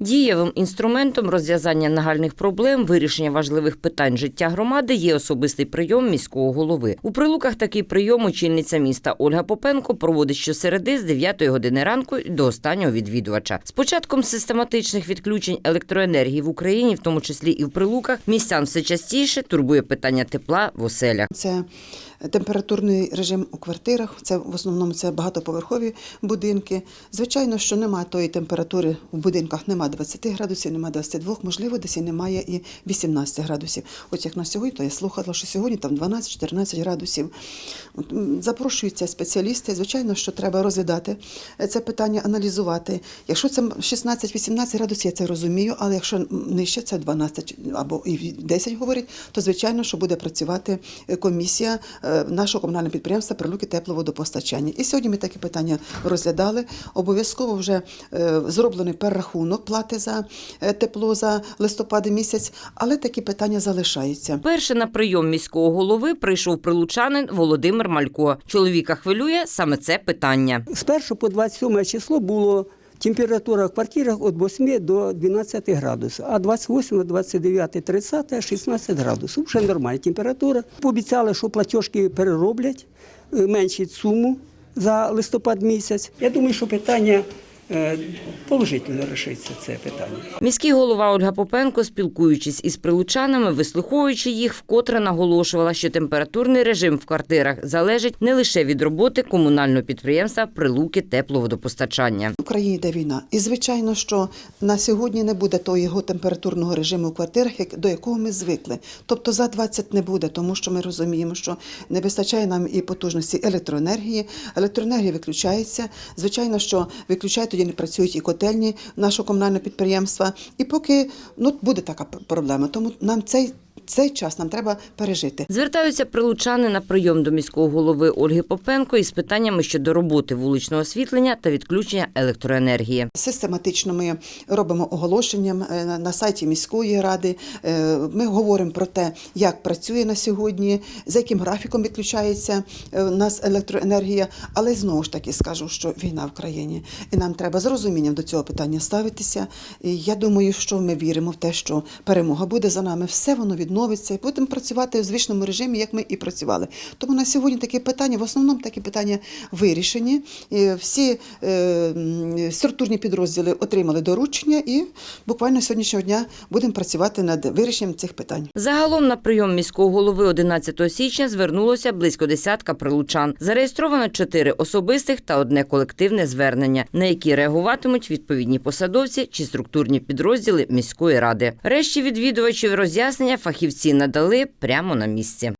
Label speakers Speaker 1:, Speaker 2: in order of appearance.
Speaker 1: Дієвим інструментом розв'язання нагальних проблем, вирішення важливих питань життя громади є особистий прийом міського голови. У прилуках такий прийом очільниця міста Ольга Попенко проводить щосереди з 9 години ранку до останнього відвідувача. З початком систематичних відключень електроенергії в Україні, в тому числі і в прилуках, містян все частіше турбує питання тепла в оселях.
Speaker 2: Це температурний режим у квартирах, це в основному це багатоповерхові будинки. Звичайно, що немає тої температури в будинках, немає 20 градусів, немає 22, можливо, десь і немає і 18 градусів. От як на сьогодні, то я слухала, що сьогодні там 12-14 градусів. Запрошуються спеціалісти. Звичайно, що треба розглядати е, це питання, аналізувати. Якщо це 16-18 градусів, я це розумію, але якщо нижче це 12 або і 10 говорить, то звичайно, що буде працювати е, комісія нашого комунального підприємства Прилуки тепловодопостачання. І сьогодні ми такі питання розглядали. Обов'язково вже е, зроблений перерахунок плати за е, тепло за листопад місяць, але такі питання залишаються.
Speaker 1: Перше на прийом міського голови прийшов прилучанин Володимир Малько. Чоловіка хвилює саме це питання.
Speaker 3: З 1 по 27 число було температура в квартирах від 8 до 12 градусів, а 28, 29, 30, 16 градусів. Вже нормальна температура. Пообіцяли, що платіжки перероблять, е, меншить суму за листопад місяць. Я думаю, що питання положительно вирішиться це питання.
Speaker 1: Міський голова Ольга Попенко, спілкуючись із прилучанами, вислуховуючи їх, вкотре наголошувала, що температурний режим в квартирах залежить не лише від роботи комунального підприємства Прилуки тепловодопостачання.
Speaker 2: В Україні йде війна. І звичайно, що на сьогодні не буде того його температурного режиму в квартирах, як- до якого ми звикли. Тобто за 20 не буде, тому що ми розуміємо, що не вистачає нам і потужності електроенергії. Електроенергія виключається. Звичайно, що виключають, тоді не працюють і котельні нашого комунального підприємства. І поки ну буде така проблема, тому нам цей, цей час нам треба пережити.
Speaker 1: Звертаються прилучани на прийом до міського голови Ольги Попенко із питаннями щодо роботи вуличного освітлення та відключення електроенергії.
Speaker 2: Систематично ми робимо оголошення е, на- сайті міської ради. Е, Ми говоримо про те, як працює на сьогодні, за яким графіком відключається е, у нас електроенергія. Але знову ж таки скажу, що війна в країні, і нам треба з розумінням до цього питання ставитися. І я думаю, що ми віримо в те, що перемога буде за нами. Все воно відновиться, і будемо працювати в звичному режимі, як ми і працювали. Тому на сьогодні такі питання, в основному такі питання вирішені. Всі е, структурні підрозділи отримали доручення, і буквально сьогоднішнього дня будемо працювати над вирішенням цих питань.
Speaker 1: Загалом на прийом міського голови 11 січня звернулося близько десятка прилучан. Зареєстровано чотири особистих та одне колективне звернення, на які реагуватимуть відповідні посадовці чи структурні підрозділи міської ради. Решті відвідувачів роз'яснення фахівці надали прямо на місці.